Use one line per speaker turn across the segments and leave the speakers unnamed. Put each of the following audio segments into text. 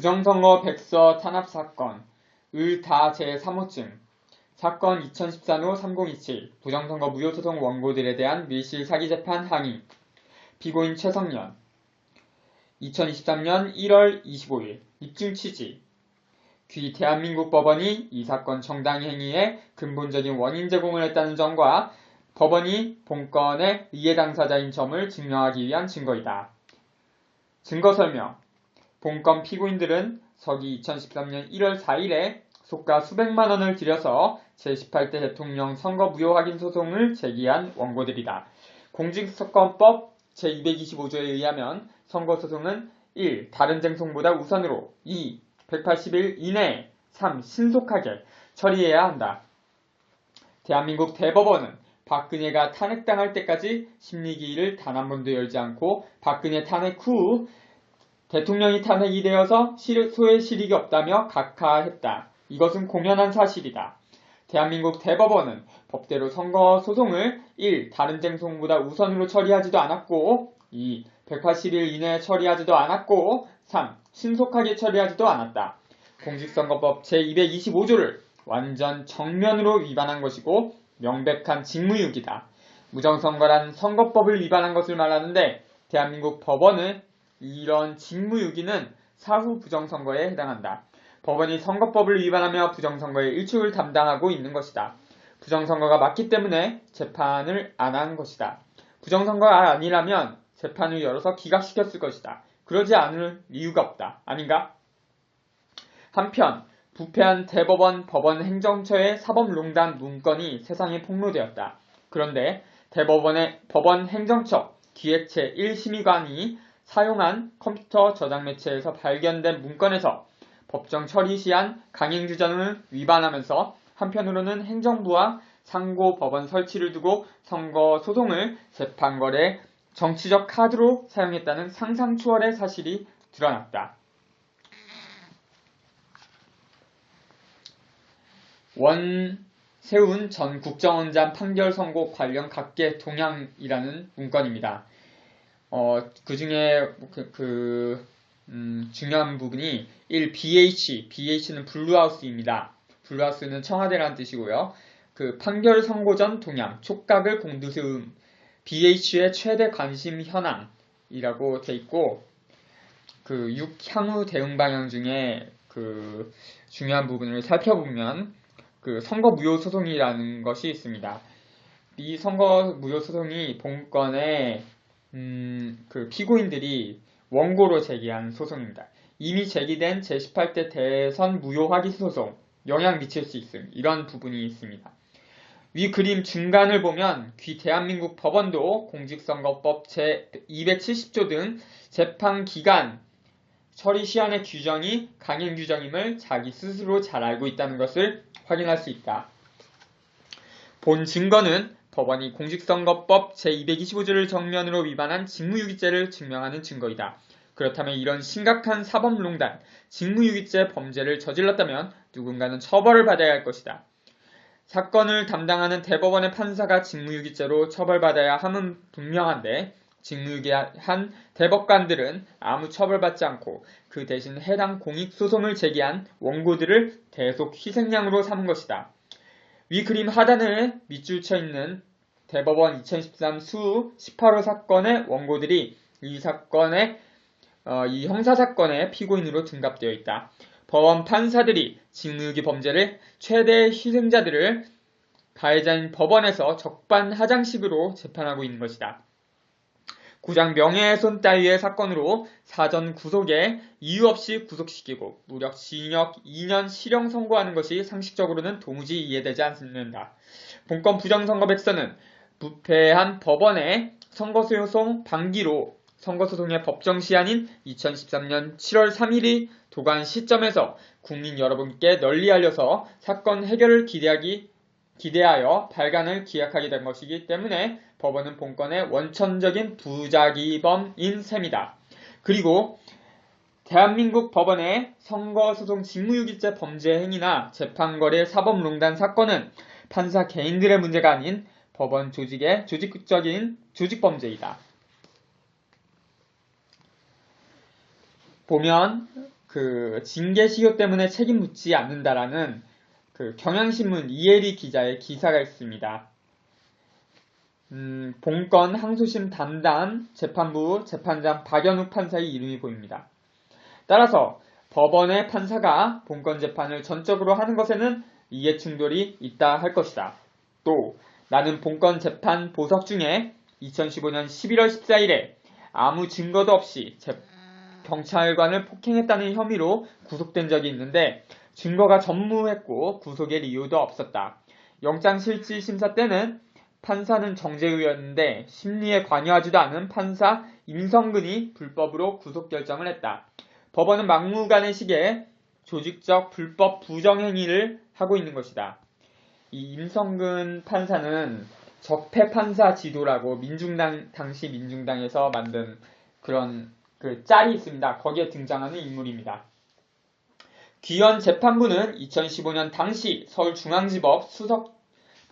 부정선거 백서 탄압 사건 을다 제3호증. 사건 2014호 3027 부정선거 무효소송 원고들에 대한 밀실 사기 재판 항의. 피고인 최성년. 2023년 1월 25일 입증 취지. 귀 대한민국 법원이 이 사건 정당 행위의 근본적인 원인 제공을 했다는 점과 법원이 본건의 이해 당사자인 점을 증명하기 위한 증거이다. 증거 설명 본건 피고인들은 서기 2013년 1월 4일에 속가 수백만 원을 들여서 제18대 대통령 선거 무효 확인 소송을 제기한 원고들이다. 공직선거법 제225조에 의하면 선거소송은 1. 다른 쟁송보다 우선으로 2. 180일 이내에 3. 신속하게 처리해야 한다. 대한민국 대법원은 박근혜가 탄핵당할 때까지 심리기일을 단 한 번도 열지 않고 박근혜 탄핵 후 대통령이 탄핵이 되어서 소의 실익이 없다며 각하했다. 이것은 공연한 사실이다. 대한민국 대법원은 법대로 선거 소송을 1. 다른 쟁송보다 우선으로 처리하지도 않았고 2. 180일 이내에 처리하지도 않았고 3. 신속하게 처리하지도 않았다. 공직선거법 제225조를 완전 정면으로 위반한 것이고 명백한 직무유기다. 무정선거란 선거법을 위반한 것을 말하는데 대한민국 법원은 이런 직무유기는 사후 부정선거에 해당한다. 법원이 선거법을 위반하며 부정선거의 일축을 담당하고 있는 것이다. 부정선거가 맞기 때문에 재판을 안 한 것이다. 부정선거가 아니라면 재판을 열어서 기각시켰을 것이다. 그러지 않을 이유가 없다. 아닌가? 한편 부패한 대법원 법원 행정처의 사법농단 문건이 세상에 폭로되었다. 그런데 대법원의 법원 행정처 기획체 1심의관이 사용한 컴퓨터 저장 매체에서 발견된 문건에서 법정 처리 시한 강행 규정을 위반하면서 한편으로는 행정부와 상고 법원 설치를 두고 선거 소송을 재판거래 정치적 카드로 사용했다는 상상 초월의 사실이 드러났다. 원세운 전 국정원장 판결 선고 관련 각계 동향이라는 문건입니다. 어, 그 중에 그, 그 음, 중요한 부분이 1. BH, BH는 블루하우스입니다. 블루하우스는 청와대라는 뜻이고요. 그 판결 선고 전 동향, 촉각을 공두세움, BH의 최대 관심 현황이라고 돼 있고, 그 6 향후 대응 방향 중에 그 중요한 부분을 살펴보면 그 선거 무효 소송이라는 것이 있습니다. 이 선거 무효 소송이 본건에 음, 그 피고인들이 원고로 제기한 소송입니다. 이미 제기된 제18대 대선 무효 확인 소송 영향 미칠 수 있음 이런 부분이 있습니다. 위 그림 중간을 보면 귀 대한민국 법원도 공직선거법 제270조 등 재판 기간 처리 시한의 규정이 강행 규정임을 자기 스스로 잘 알고 있다는 것을 확인할 수 있다. 본 증거는 법원이 공직선거법 제225조를 정면으로 위반한 직무유기죄를 증명하는 증거이다. 그렇다면 이런 심각한 사법농단, 직무유기죄 범죄를 저질렀다면 누군가는 처벌을 받아야 할 것이다. 사건을 담당하는 대법원의 판사가 직무유기죄로 처벌받아야 함은 분명한데 직무유기한 대법관들은 아무 처벌받지 않고 그 대신 해당 공익소송을 제기한 원고들을 대속 희생양으로 삼은 것이다. 위 그림 하단에 밑줄 쳐 있는 대법원 2013 수 18호 사건의 원고들이 이 사건의 어, 이 형사 사건의 피고인으로 등갑되어 있다. 법원 판사들이 직무유기 범죄를 최대 희생자들을 가해자인 법원에서 적반하장식으로 재판하고 있는 것이다. 구장 명예훼손 따위의 사건으로 사전 구속에 이유 없이 구속시키고 무력 징역 2년 실형 선고하는 것이 상식적으로는 도무지 이해되지 않는다. 본건 부정선거 백서는 부패한 법원의 선거소송 방기로 선거소송의 법정 시한인 2013년 7월 3일이 도관 시점에서 국민 여러분께 널리 알려서 사건 해결을 기대하기, 기대하여 발간을 기약하게 된 것이기 때문에 법원은 본건의 원천적인 부작위범인 셈이다. 그리고 대한민국 법원의 선거소송 직무유기죄 범죄 행위나 재판거래 사법농단 사건은 판사 개인들의 문제가 아닌 법원 조직의 조직적인 조직범죄이다. 보면 그 징계 시효 때문에 책임 묻지 않는다라는 그 경향신문 이혜리 기자의 기사가 있습니다. 음, 본건 항소심 담당 재판부 재판장 박연욱 판사의 이름이 보입니다. 따라서 법원의 판사가 본건 재판을 전적으로 하는 것에는 이해 충돌이 있다 할 것이다. 또 나는 본건 재판 보석 중에 2015년 11월 14일에 아무 증거도 없이 경찰관을 폭행했다는 혐의로 구속된 적이 있는데 증거가 전무했고 구속의 이유도 없었다. 영장실질심사 때는 판사는 정재우였는데 심리에 관여하지도 않은 판사 임성근이 불법으로 구속 결정을 했다. 법원은 막무가내 식의 조직적 불법 부정행위를 하고 있는 것이다. 이 임성근 판사는 적폐 판사 지도라고 민중당 당시 민중당에서 만든 그런 그 짤이 있습니다. 거기에 등장하는 인물입니다. 귀현 재판부는 2015년 당시 서울중앙지법 수석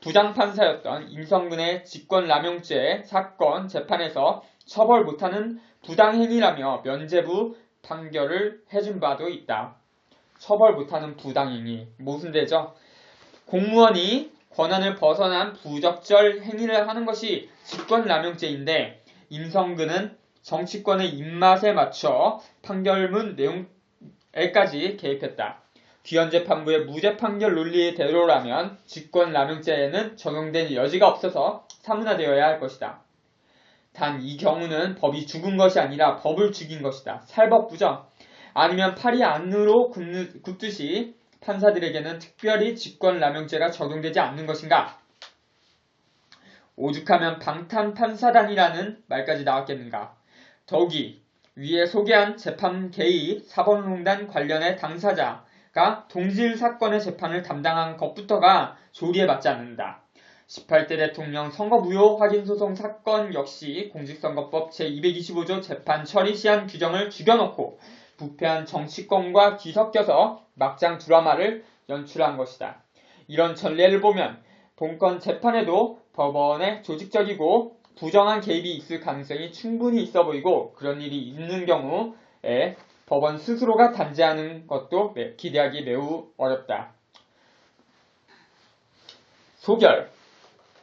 부장판사였던 임성근의 직권남용죄 사건 재판에서 처벌 못하는 부당행위라며 면제부 판결을 해준 바도 있다. 처벌 못하는 부당행위 무슨 데죠? 공무원이 권한을 벗어난 부적절 행위를 하는 것이 직권남용죄인데 임성근은 정치권의 입맛에 맞춰 판결문 내용에까지 개입했다. 귀현재판부의 무죄 판결 논리대로라면 직권남용죄에는 적용된 여지가 없어서 사문화되어야 할 것이다. 단 이 경우는 법이 죽은 것이 아니라 법을 죽인 것이다. 살법부정 아니면 팔이 안으로 굽듯이 판사들에게는 특별히 직권남용죄가 적용되지 않는 것인가? 오죽하면 방탄판사단이라는 말까지 나왔겠는가? 더욱이 위에 소개한 재판 개의 사법농단 관련의 당사자 가 동질 사건의 재판을 담당한 것부터가 조리에 맞지 않는다. 18대 대통령 선거 무효 확인 소송 사건 역시 공직선거법 제225조 재판 처리 시한 규정을 죽여놓고 부패한 정치권과 뒤섞여서 막장 드라마를 연출한 것이다. 이런 전례를 보면 본건 재판에도 법원의 조직적이고 부정한 개입이 있을 가능성이 충분히 있어 보이고 그런 일이 있는 경우에 법원 스스로가 단죄하는 것도 기대하기 매우 어렵다. 소결.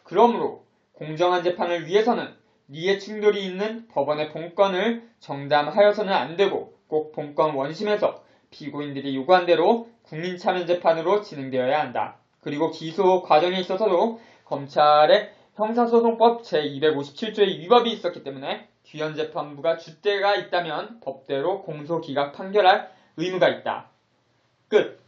그러므로 공정한 재판을 위해서는 이해 충돌이 있는 법원의 본건을 정담하여서는 안 되고 꼭 본건 원심에서 피고인들이 요구한 대로 국민 참여 재판으로 진행되어야 한다. 그리고 기소 과정에 있어서도 검찰의 형사소송법 제257조의 위법이 있었기 때문에 귀현재판부가 주대가 있다면 법대로 공소 기각 판결할 의무가 있다. 끝.